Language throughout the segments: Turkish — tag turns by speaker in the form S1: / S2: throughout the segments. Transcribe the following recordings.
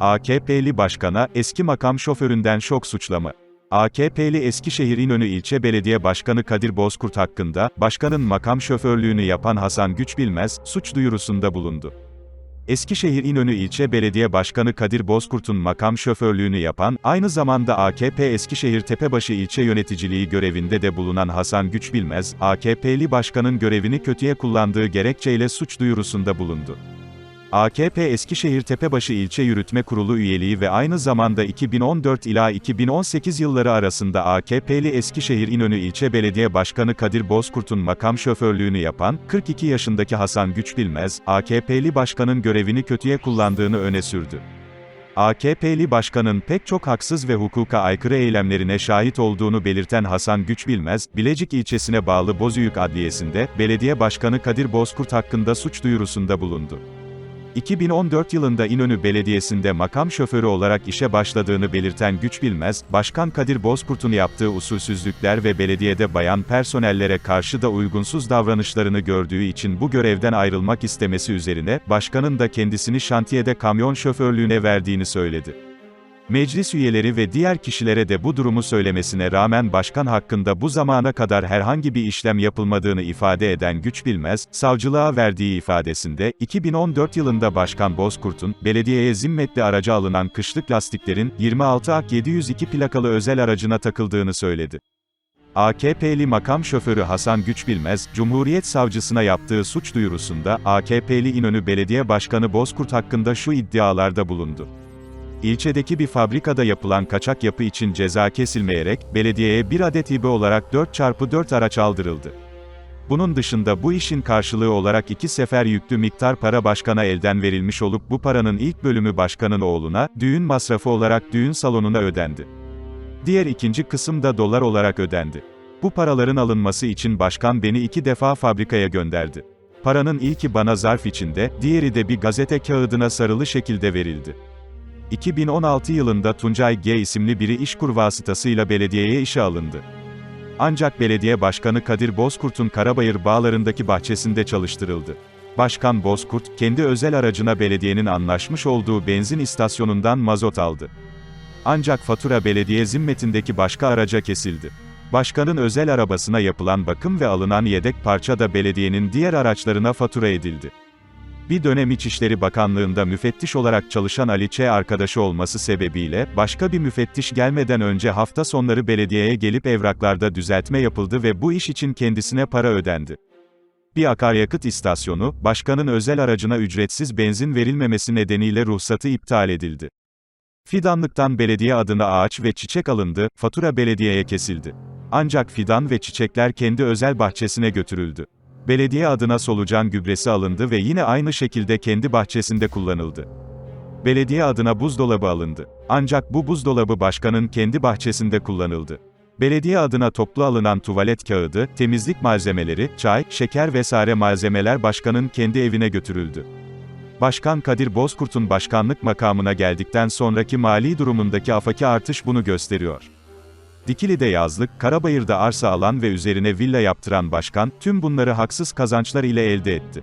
S1: AKP'li başkana, eski makam şoföründen şok suçlama. AKP'li Eskişehir İnönü İlçe Belediye Başkanı Kadir Bozkurt hakkında, başkanın makam şoförlüğünü yapan Hasan Güçbilmez, suç duyurusunda bulundu. Eskişehir İnönü İlçe Belediye Başkanı Kadir Bozkurt'un makam şoförlüğünü yapan, aynı zamanda AKP Eskişehir Tepebaşı İlçe Yöneticiliği görevinde de bulunan Hasan Güçbilmez, AKP'li başkanın görevini kötüye kullandığı gerekçeyle suç duyurusunda bulundu. AKP Eskişehir Tepebaşı İlçe Yürütme Kurulu üyeliği ve aynı zamanda 2014 ila 2018 yılları arasında AKP'li Eskişehir İnönü İlçe Belediye Başkanı Kadir Bozkurt'un makam şoförlüğünü yapan, 42 yaşındaki Hasan Güçbilmez, AKP'li başkanın görevini kötüye kullandığını öne sürdü. AKP'li başkanın pek çok haksız ve hukuka aykırı eylemlerine şahit olduğunu belirten Hasan Güçbilmez, Bilecik ilçesine bağlı Bozüyük Adliyesi'nde, belediye başkanı Kadir Bozkurt hakkında suç duyurusunda bulundu. 2014 yılında İnönü Belediyesi'nde makam şoförü olarak işe başladığını belirten Güçbilmez, Başkan Kadir Bozkurt'un yaptığı usulsüzlükler ve belediyede bayan personellere karşı da uygunsuz davranışlarını gördüğü için bu görevden ayrılmak istemesi üzerine, başkanın da kendisini şantiyede kamyon şoförlüğüne verdiğini söyledi. Meclis üyeleri ve diğer kişilere de bu durumu söylemesine rağmen başkan hakkında bu zamana kadar herhangi bir işlem yapılmadığını ifade eden Güçbilmez, savcılığa verdiği ifadesinde, 2014 yılında Başkan Bozkurt'un, belediyeye zimmetli araca alınan kışlık lastiklerin, 26 AK 702 plakalı özel aracına takıldığını söyledi. AKP'li makam şoförü Hasan Güçbilmez, Cumhuriyet Savcısına yaptığı suç duyurusunda, AKP'li İnönü Belediye Başkanı Bozkurt hakkında şu iddialarda bulundu. İlçedeki bir fabrikada yapılan kaçak yapı için ceza kesilmeyerek, belediyeye bir adet hibe olarak 4x4 araç aldırıldı. Bunun dışında bu işin karşılığı olarak iki sefer yüklü miktar para başkana elden verilmiş olup bu paranın ilk bölümü başkanın oğluna, düğün masrafı olarak düğün salonuna ödendi. Diğer ikinci kısım da dolar olarak ödendi. Bu paraların alınması için başkan beni iki defa fabrikaya gönderdi. Paranın ilki bana zarf içinde, diğeri de bir gazete kağıdına sarılı şekilde verildi. 2016 yılında Tuncay G isimli biri işkur vasıtasıyla belediyeye işe alındı. Ancak belediye başkanı Kadir Bozkurt'un Karabayır bağlarındaki bahçesinde çalıştırıldı. Başkan Bozkurt, kendi özel aracına belediyenin anlaşmış olduğu benzin istasyonundan mazot aldı. Ancak fatura belediye zimmetindeki başka araca kesildi. Başkanın özel arabasına yapılan bakım ve alınan yedek parça da belediyenin diğer araçlarına fatura edildi. Bir dönem İçişleri Bakanlığı'nda müfettiş olarak çalışan Ali Ç. arkadaşı olması sebebiyle, başka bir müfettiş gelmeden önce hafta sonları belediyeye gelip evraklarda düzeltme yapıldı ve bu iş için kendisine para ödendi. Bir akaryakıt istasyonu, başkanın özel aracına ücretsiz benzin verilmemesi nedeniyle ruhsatı iptal edildi. Fidanlıktan belediye adına ağaç ve çiçek alındı, fatura belediyeye kesildi. Ancak fidan ve çiçekler kendi özel bahçesine götürüldü. Belediye adına solucan gübresi alındı ve yine aynı şekilde kendi bahçesinde kullanıldı. Belediye adına buzdolabı alındı. Ancak bu buzdolabı başkanın kendi bahçesinde kullanıldı. Belediye adına toplu alınan tuvalet kağıdı, temizlik malzemeleri, çay, şeker vesaire malzemeler başkanın kendi evine götürüldü. Başkan Kadir Bozkurt'un başkanlık makamına geldikten sonraki mali durumundaki afaki artış bunu gösteriyor. Dikili'de yazlık, Karabayır'da arsa alan ve üzerine villa yaptıran başkan, tüm bunları haksız kazançlar ile elde etti.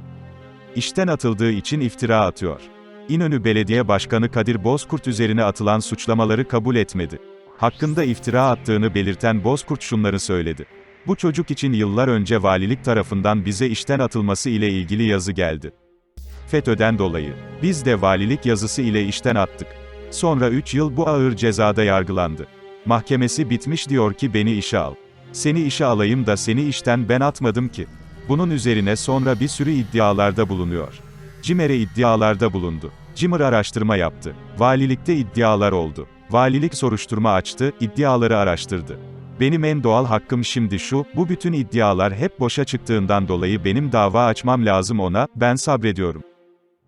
S1: İşten atıldığı için iftira atıyor. İnönü Belediye Başkanı Kadir Bozkurt üzerine atılan suçlamaları kabul etmedi. Hakkında iftira attığını belirten Bozkurt şunları söyledi. Bu çocuk için yıllar önce valilik tarafından bize işten atılması ile ilgili yazı geldi. FETÖ'den dolayı. Biz de valilik yazısı ile işten attık. Sonra 3 yıl bu ağır cezada yargılandı. Mahkemesi bitmiş diyor ki beni işe al. Seni işe alayım da seni işten ben atmadım ki. Bunun üzerine sonra bir sürü iddialarda bulunuyor. Cimer'e iddialarda bulundu. Cimer araştırma yaptı. Valilikte iddialar oldu. Valilik soruşturma açtı, iddiaları araştırdı. Benim en doğal hakkım şimdi şu, bu bütün iddialar hep boşa çıktığından dolayı benim dava açmam lazım ona, ben sabrediyorum.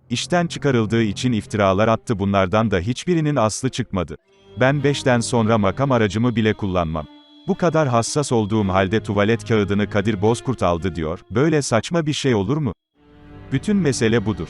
S1: İşten çıkarıldığı için iftiralar attı bunlardan da hiçbirinin aslı çıkmadı. Ben 5'ten sonra makam aracımı bile kullanmam. Bu kadar hassas olduğum halde tuvalet kağıdını Kadir Bozkurt aldı diyor, böyle saçma bir şey olur mu? Bütün mesele budur.